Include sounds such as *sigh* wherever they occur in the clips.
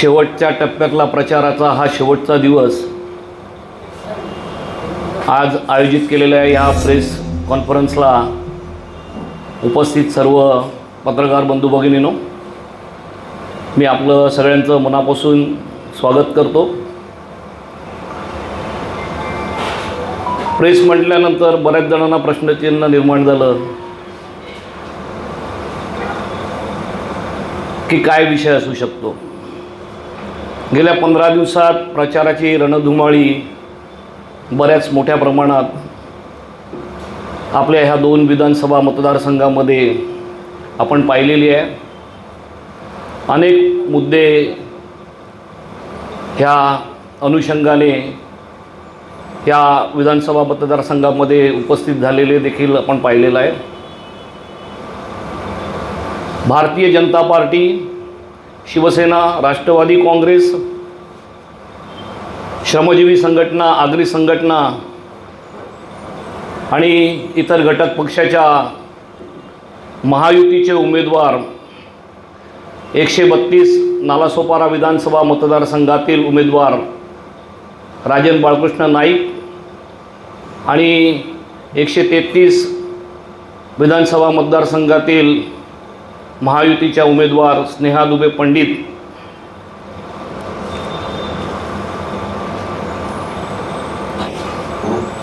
शेवटच्या टप्प्यातला प्रचाराचा हा शेवटचा दिवस आज आयोजित केलेल्या या प्रेस कॉन्फरन्सला उपस्थित सर्व पत्रकार बंधू भगिनीनो मी आपलं सगळ्यांचं मनापासून स्वागत करतो. प्रेस म्हटल्यानंतर बऱ्याच जणांना प्रश्नचिन्ह निर्माण झालं की काय विषय असू शकतो. गेल्या पंधरा दिवसात प्रचाराची रणधुमाळी बऱ्याच मोठ्या प्रमाणात आपल्या ह्या दोन विधानसभा मतदारसंघामध्ये आपण पाहिलेली आहे. अनेक मुद्दे ह्या अनुषंगाने या विधानसभा मतदारसंघामध्ये उपस्थित झालेले देखील आपण पाहिलेलं आहे. भारतीय जनता पार्टी शिवसेना राष्ट्रवादी काँग्रेस श्रमजीवी संघटना आगरी संघटना आणि इतर घटक पक्षाच्या महायुतीचे उमेदवार एकशे बत्तीस नालासोपारा विधानसभा मतदारसंघातील उमेदवार राजन बाळकृष्ण नाईक आणि एकशे तेहतीस विधानसभा मतदारसंघातील महायुतीच्या उमेदवार स्नेहा दुबे पंडित.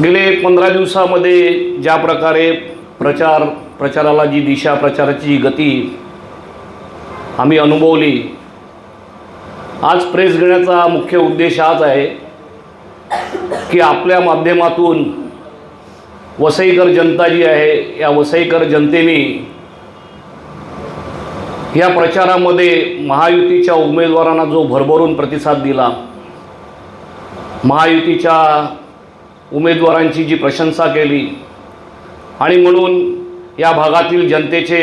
गेले पंधरा दिवसामध्ये ज्या प्रकारे प्रचार प्रचाराला जी दिशा प्रचाराची जी गती आम्ही अनुभवली आज प्रेस घेण्याचा मुख्य उद्देश हाच आहे की आपल्या माध्यमातून वसईकर जनता जी आहे या वसईकर जनतेने या प्रचारामध्ये महायुतीच्या उमेदवारांना जो भरभरून प्रतिसाद दिला महायुतीच्या उमेदवारांची जी प्रशंसा केली आणि म्हणून या भागातील जनतेचे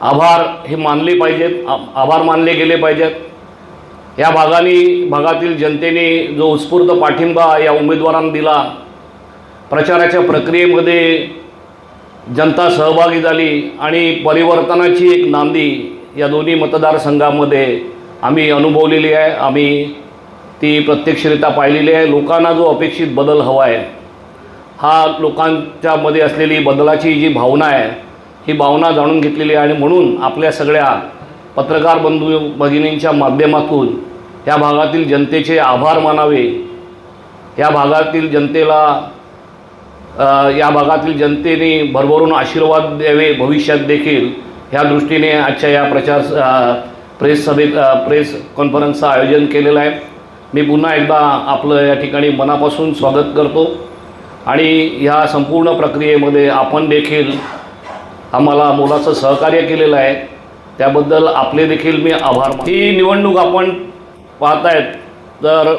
आभार हे मानले पाहिजेत आ- आभार मानले गेले पाहिजेत. या भागाने भागातील जनतेने जो उत्स्फूर्त पाठिंबा या उमेदवारांना दिला प्रचाराच्या प्रक्रियेमध्ये जनता सहभागी झाली आणि परिवर्तनाची एक नांदी या दोन्ही मतदारसंघामध्ये आम्ही अनुभवलेली आहे. आम्ही ती प्रत्यक्षरित्या पाहिलेली आहे. लोकांना जो अपेक्षित बदल हवा आहे हा लोकांच्यामध्ये असलेली बदलाची जी भावना आहे ही भावना जाणून घेतलेली आहे. आणि म्हणून आपल्या सगळ्या पत्रकार बंधू भगिनींच्या माध्यमातून या भागातील जनतेचे आभार मानावे. या भागातील जनतेला या भागातील जनतेने भरभरून आशीर्वाद द्यावे भविष्यात देखील. ह्या दृष्टीने आजच्या या प्रचार प्रेस सभेत प्रेस कॉन्फरन्सचं आयोजन केलेलं आहे. मी पुन्हा एकदा आपलं या ठिकाणी मनापासून स्वागत करतो. आणि ह्या संपूर्ण प्रक्रियेमध्ये आपण देखील आम्हाला मोलाचं सहकार्य केलेलं आहे. त्याबद्दल आपले देखील मी आभार ही निवडणूक आपण पाहतायत तर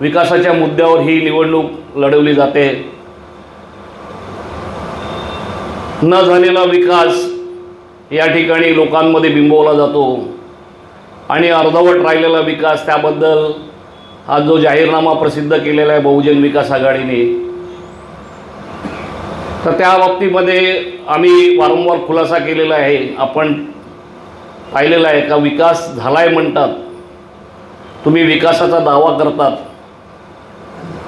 विकासाच्या मुद्द्यावर ही निवडणूक लढवली जाते. न झालेला विकास या ठिकाणी लोकांमध्ये बिंबवला जातो. आणि अर्धवट राहिलेला विकास त्याबद्दल हा जो जाहीरनामा प्रसिद्ध केलेला आहे बहुजन विकास आघाडीने तर त्या बाबतीमध्ये आम्ही वारंवार खुलासा केलेला आहे. आपण पाहिलेला आहे का विकास झाला आहे म्हणतात. तुम्ही विकासाचा दावा करतात.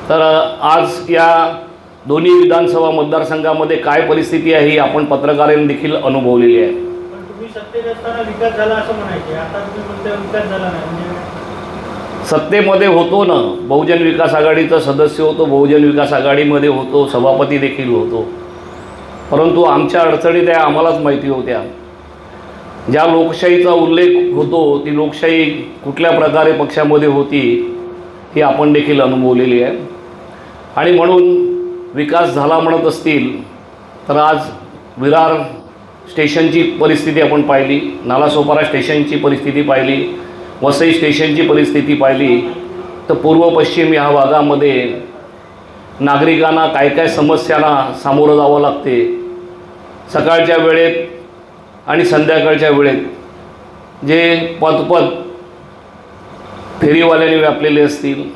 तर आज या दोन्ही विधानसभा मतदारसंघामध्ये काय परिस्थिती आहे ही आपण पत्रकारांनी देखील अनुभवलेली आहे. म्हणजे सत्तेमध्ये होतो ना बहुजन विकास आघाडीचा सदस्य होतो बहुजन विकास आघाडीमध्ये होतो सभापती देखील होतो. परंतु आमच्या अडचणी त्या आम्हालाच माहिती होत्या. ज्या लोकशाहीचा उल्लेख होतो ती लोकशाही कुठल्या प्रकारे पक्षामध्ये होती ही आपण देखील अनुभवलेली आहे. आणि म्हणून विकास झाला म्हणत असतील तर आज विरार स्टेशनची परिस्थिती आपण पाहिली नालासोपारा स्टेशनची परिस्थिती पाहिली वसई स्टेशनची परिस्थिती पाहिली तर पूर्व पश्चिम ह्या भागामध्ये नागरिकांना काय काय समस्यांना सामोरं जावं लागते सकाळच्या वेळेत आणि संध्याकाळच्या वेळेत जे पदपद फेरीवाल्याने व्यापलेले असतील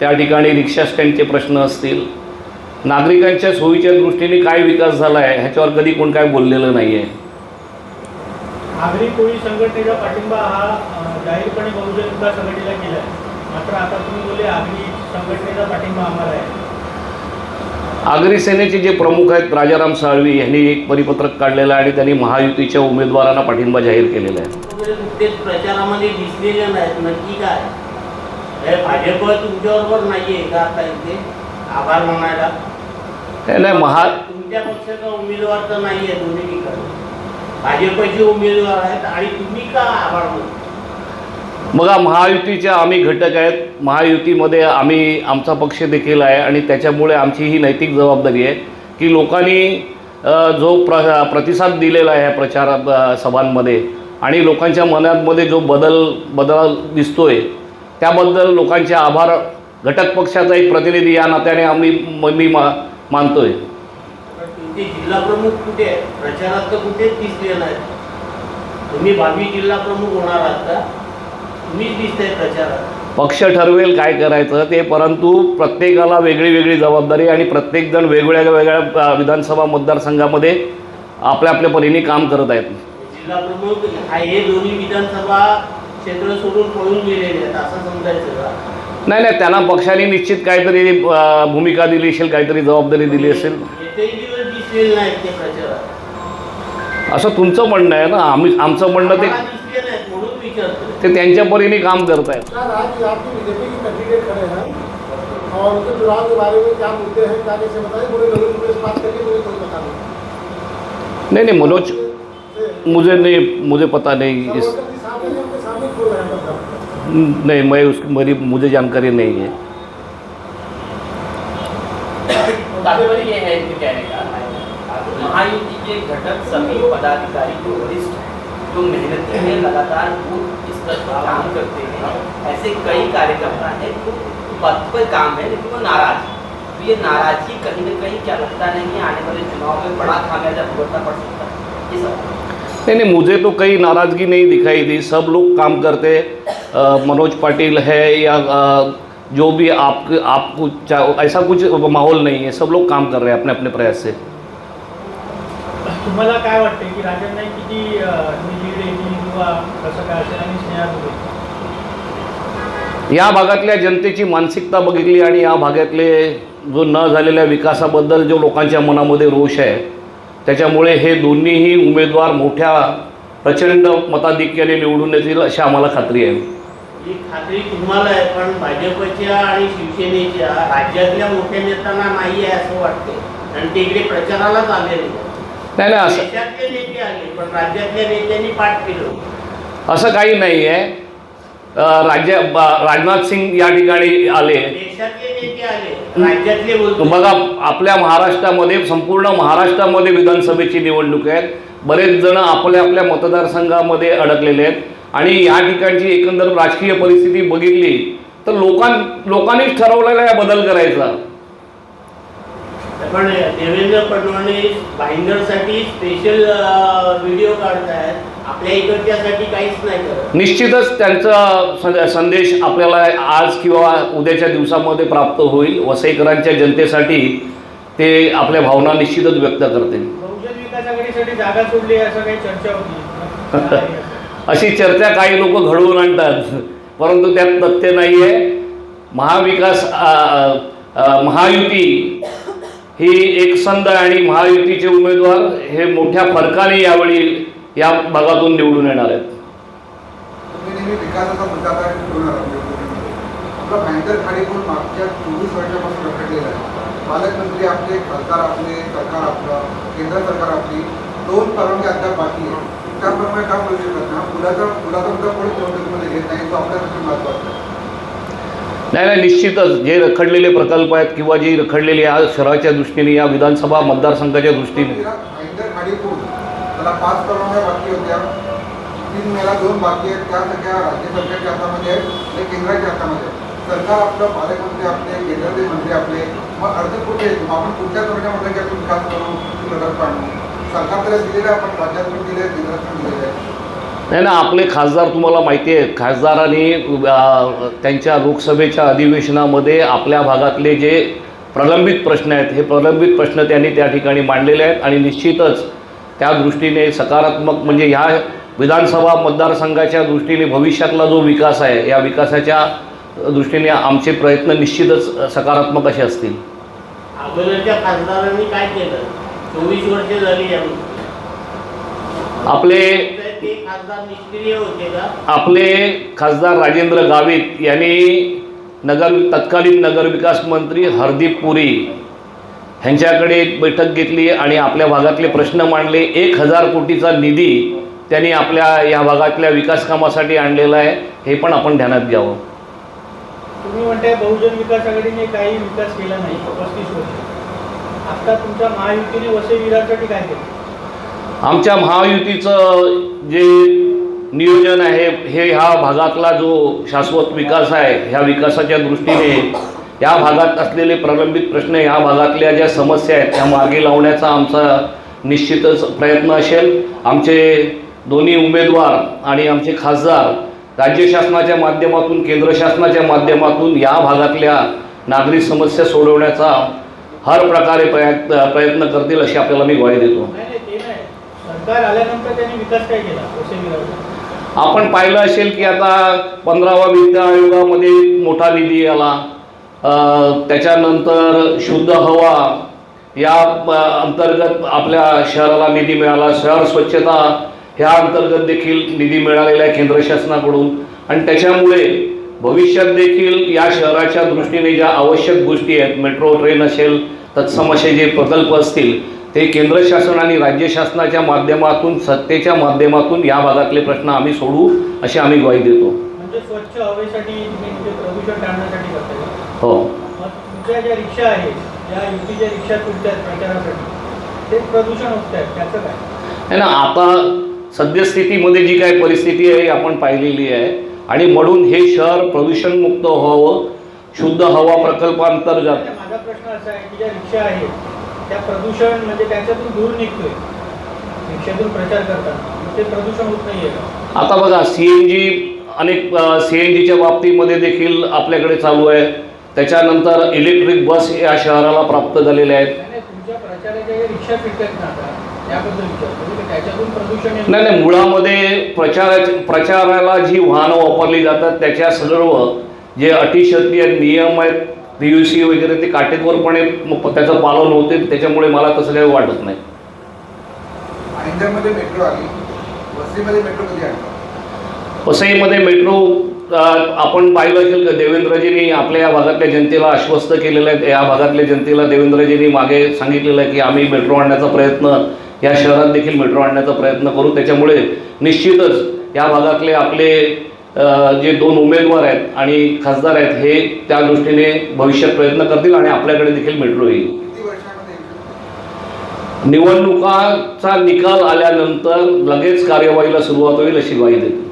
त्या ठिकाणी रिक्षा स्टँडचे प्रश्न असतील नागरिकांच्या सोयीच्या दृष्टीने काय विकास झाला आहे ह्याच्यावर कधी कोण काय बोललेलं नाही आहे आगरी कोळी संघटनेचा पाठिंबा हा जाहीरपणे बहुजन विकास आघाडीला केला आहे मात्र आता तुम्ही बोलले आगरी संघटनेचा पाठिंबा आम्हाला आहे. आगरी सेनेचे जे प्रमुख आहेत राजाराम साळवी यांनी एक परिपत्रक काढलेलं आहे आणि त्यांनी महायुतीच्या उमेदवारांना पाठिंबा जाहीर केलेला आहे. नुकतेच प्रचारामध्ये दिसलेले नाहीत नक्की काय? हे भाजप तुमच्याबरोबर नाहीये का आता इथे? आभार मानायला. नाही, नाही महा तुमच्या पक्षाचा उमेदवार तर नाहीये दोन्ही ठिकाणी. भाजपचे उमेदवार आहेत आणि तुम्ही का आभार मानता? बघा महायुतीच्या आम्ही घटक आहेत. महायुतीमध्ये आम्ही आमचा पक्ष देखील आहे आणि त्याच्यामुळे आमची ही नैतिक जबाबदारी आहे की लोकांनी जो प्र प्रतिसाद दिलेला आहे प्रचार सभांमध्ये आणि लोकांच्या मनामध्ये जो बदल बदल दिसतोय त्याबद्दल लोकांचे आभार. घटक पक्षाचा एक प्रतिनिधी या नात्याने आम्ही मी मा मानतोय. पण तुमचे जिल्हा प्रमुख कुठे प्रचारात तर कुठेच दिसले नाहीत तुम्ही भावी जिल्हा प्रमुख होणार आहात का? तुम्हीच दिसताय प्रचारात. पक्ष ठरवेल काय करायचं ते परंतु प्रत्येकाला वेगळी वेगळी जबाबदारी आणि प्रत्येकजण वेगवेगळ्या वेगळ्या विधानसभा मतदारसंघामध्ये आपल्या आपल्या परीने काम करत आहेत. जिल्हा प्रमुख हा हे दोन्ही विधानसभा क्षेत्र सोडून पळून गेलेले आहेत. असं समजायचं का? नाही नाही त्यांना पक्षाने निश्चित काहीतरी भूमिका दिली असेल काहीतरी जबाबदारी दिली असेल. असं तुमचं म्हणणं आहे ना? आम्ही आमचं म्हणणं ते ते त्यांच्या परीने काम करत आहेत नहीं। नहीं मनोज मुझे नहीं मुझे पता नहीं इस नहीं मैं उस मेरी मुझे जानकारी नहीं है। तात्पर्य ये है इनके कहने का महायुति के घटक सभी पदाधिकारी जो वरिष्ठ हैं जो मेहनती हैं लगातार बूथ स्तर पर काम करते हैं ऐसे कई कार्यकर्ता हैं जो पद पर काम है लेकिन वो नाराज़ हैं। तो ये नाराज़गी कहीं ना कहीं क्या लगता नहीं आने वाले चुनाव में बड़ा खामियाजा भुगतना पड़ सकता है। ये सब। नहीं नहीं मुझे तो कहीं नाराज़गी नहीं दिखाई दी। सब लोग काम करते मनोज पाटिल है या जो भी आप आपको ऐसा कुछ माहौल नहीं है। सब लोग काम कर रहे हैं अपने अपने प्रयास से। तुम्हाला काय वाटते की राजन नाईक किती कसं काय असेल आणि स्नेहा दुबे या भागातल्या जनतेची मानसिकता बघितली आणि या भागातले जो न झालेल्या विकासाबद्दल जो लोकांच्या मनामध्ये रोष आहे त्याच्यामुळे हे दोन्हीही उमेदवार मोठ्या प्रचंड मताधिक्याने निवडून येतील अशी आम्हाला खात्री आहे. ही खात्री तुम्हाला आहे पण भाजपच्या आणि शिवसेनेच्या राज्यातल्या मोठ्या नेत्यांना नाही आहे असं वाटतं आणि ते इकडे प्रचारालाच आले नाही नाही असं देशातले नेते आले पण राज्यातल्या नेत्यांनी पाठ केलं. असं काही नाही आहे राज्य राजनाथ सिंग या ठिकाणी आले. बघा आपल्या महाराष्ट्रामध्ये संपूर्ण महाराष्ट्रामध्ये विधानसभेची निवडणूक आहे बरेच जण आपल्या आपल्या मतदारसंघामध्ये अडकलेले आहेत. आणि या ठिकाणची एकंदर राजकीय परिस्थिती बघितली तर लोकां लोकांनीच ठरवलेला आहे बदल करायचा. पण देवेंद्र फडणवीस भाईंदरसाठी स्पेशल व्हिडिओ काढतायत. निश्चितच त्यांचा सं- संदेश आपल्याला आज किंवा उद्याच्या दिवसामध्ये प्राप्त होईल. वसईकरांच्या जनतेसाठी ते आपल्या भावना निश्चितच व्यक्त करतील. *laughs* अशी चर्चा काही लोक घडवून आणतात. परंतु त्यात तथ्य नाही आहे. महाविकास महायुती ही एकसंध आणि महायुतीचे उमेदवार हे मोठ्या फरकाने यावेळी या भागातून निवडून येणार आहेत. काय पालकमंत्री आपले खासदार आपले सरकार आपलं केंद्र सरकार आपली दोन परवानगी अद्याप बाकी आहे त्याप्रमाणे शकत मुद्दा कोणी घेत नाही तो आपल्यासाठी नाही नाही निश्चितच जे रखडलेले प्रकल्प आहेत किंवा जी रखडलेली या शहराच्या दृष्टीने या विधानसभा मतदारसंघाच्या दृष्टीने. मला पाच परवानग्या बाकी होत्या. तीन मेला दोन बाकी आहेत. त्या सगळ्या राज्य सरकारच्या हातामध्ये आहेत आणि केंद्राच्या हातामध्ये सरकार आपलं पालकमंत्री आपले केंद्राचे मंत्री आपले. मग अर्ज कुठे येतो आपण कुठल्या धोरणामध्ये की आपण विकास करू प्रकल्प आणू सरकार त्याला दिलेलं आहे आपण राज्यात पण दिले केंद्रात पण दिलेलं आहे. नाही ना आपले खासदार तुम्हाला माहिती आहे खासदारांनी त्यांच्या लोकसभेच्या अधिवेशनामध्ये आपल्या भागातले जे प्रलंबित प्रश्न आहेत हे प्रलंबित प्रश्न त्यांनी त्या ठिकाणी मांडलेले आहेत आणि निश्चितच त्या दृष्टीने सकारात्मक म्हणजे ह्या विधानसभा मतदारसंघाच्या दृष्टीने भविष्यातला जो विकास आहे या विकासाच्या दृष्टीने आमचे प्रयत्न निश्चितच सकारात्मक असे असतील. अगोदरच्या खासदारांनी काय केलं? चोवीस वर्ष झाली आपले आपले खासदार राजेंद्र गावित यांनी नगर तत्कालीन नगरविकास मंत्री हरदीप पुरी ह्यांच्याकडे एक बैठक घेतली आणि आपल्या भागातले प्रश्न मांडले. एक हजार कोटीचा निधी त्यांनी आपल्या या भागातल्या विकास कामासाठी आणलेला आहे. हे पण आपण ध्यानात घ्यावं. तुम्ही म्हणताय बहुजन विकास आघाडीने काही विकास केला नाही पस्तीस वर्ष. आता तुमच्या महायुतीने वसई विरारसाठी काय केलं? आमच्या महायुतीचं जे नियोजन आहे हे ह्या भागातला जो शाश्वत विकास आहे ह्या विकासाच्या दृष्टीने या भागात असलेले प्रलंबित प्रश्न ह्या भागातल्या ज्या समस्या आहेत त्या मार्गी लावण्याचा आमचा निश्चितच प्रयत्न असेल. आमचे दोन्ही उमेदवार आणि आमचे खासदार राज्य शासनाच्या माध्यमातून केंद्र शासनाच्या माध्यमातून या भागातल्या नागरिक समस्या सोडवण्याचा हर प्रकारे प्रयत्न प्रयत्न करतील अशी आपल्याला मी ग्वाही देतो. आपण पाहिलं असेल की आता पंधरावा वित्त आयोगामध्ये मोठा निधी आला. त्याच्यानंतर शुद्ध हवा या अंतर्गत आपल्या शहराला निधी मिळाला. शहर स्वच्छता ह्या अंतर्गत देखील निधी मिळालेला आहे केंद्र शासनाकडून. आणि त्याच्यामुळे भविष्यात देखील या शहराच्या दृष्टीने ज्या आवश्यक गोष्टी आहेत मेट्रो ट्रेन असेल तत्सम असे जे प्रकल्प असतील ते केंद्र शासन आणि राज्य शासनाच्या माध्यमातून सत्तेच्या माध्यमातून या भागातले प्रश्न आम्ही सोडू अशी आम्ही ग्वाही देतो. म्हणजे स्वच्छ हवेसाठी हो. तुमच्या ज्या रिक्षा आहेत ज्या युतीच्या रिक्षा तुमच्या प्रचारासाठी ते प्रदूषण होत आहेत त्याचं काय? ना आता सद्यस्थितीमध्ये जी काय परिस्थिती आहे आपण पाहिलेली आहे. आणि म्हणून हे शहर प्रदूषणमुक्त व्हावं शुद्ध हवा प्रकल्पांतर्गत. माझा प्रश्न असा आहे की ज्या रिक्षा आहेत त्या प्रदूषण म्हणजे त्याच्यातून दूर निघतोय. रिक्षातून प्रचार करताना. मग ते प्रदूषण होत नाहीये का? आता बघा सी एन जी अनेक सी एन जीच्या बाबतीमध्ये देखील आपल्याकडे चालू आहे. त्याच्यानंतर इलेक्ट्रिक बस या शहराला प्राप्त झालेल्या आहेत. नाही, नाही तुमच्या प्रचाराच्या ज्या रिक्षा फिरतात ना आता? त्याबद्दल विचारतो. म्हणजे त्याच्यातून प्रदूषण येत? नाही नाही मुळामध्ये प्रचाराच्या प्रचाराला जी वाहनं वापरली जातात त्याच्या सर्व जे अटी शर्ती आहेत नियम आहेत पी यू सी वगैरे ते काटेकोरपणे त्याचं पालन होते त्याच्यामुळे मला तसं काही वाटत नाही. इंदरमध्ये मेट्रो आली. वसईमध्ये मेट्रो आपण पाहिलं असेल का देवेंद्रजींनी आपल्या या भागातल्या जनतेला आश्वस्त केलेलं आहे. या भागातल्या जनतेला देवेंद्रजींनी मागे सांगितलेलं आहे की आम्ही मेट्रो आणण्याचा प्रयत्न या शहरात देखील मेट्रो आणण्याचा प्रयत्न करू. त्याच्यामुळे निश्चितच या भागातले आपले जे दोन उमेदवार आहेत आणि खासदार आहेत हे त्या दृष्टीने भविष्यात प्रयत्न करतील आणि आपल्याकडे देखील मेट्रो येईल. निवडणुकाचा निकाल आल्यानंतर लगेच कार्यवाहीला सुरुवात होईल अशी ग्वाही देते.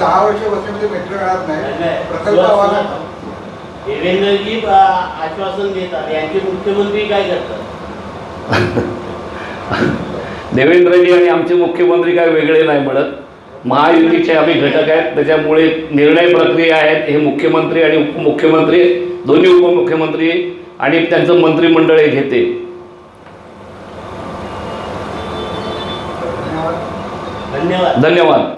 दहा वर्ष मेट्रो नाही. प्रकल्प देवेंद्रजी आ, आश्वासन देतात. यांचे मुख्यमंत्री काय करतात? देवेंद्रजी आणि आमचे मुख्यमंत्री काय वेगळे नाही म्हणत. महायुतीचे आम्ही घटक आहेत. त्याच्यामुळे निर्णय प्रक्रिया आहेत. हे मुख्यमंत्री आणि उपमुख्यमंत्री दोन्ही उपमुख्यमंत्री आणि त्यांचं मंत्रिमंडळ हे घेते. धन्यवाद. धन्यवाद.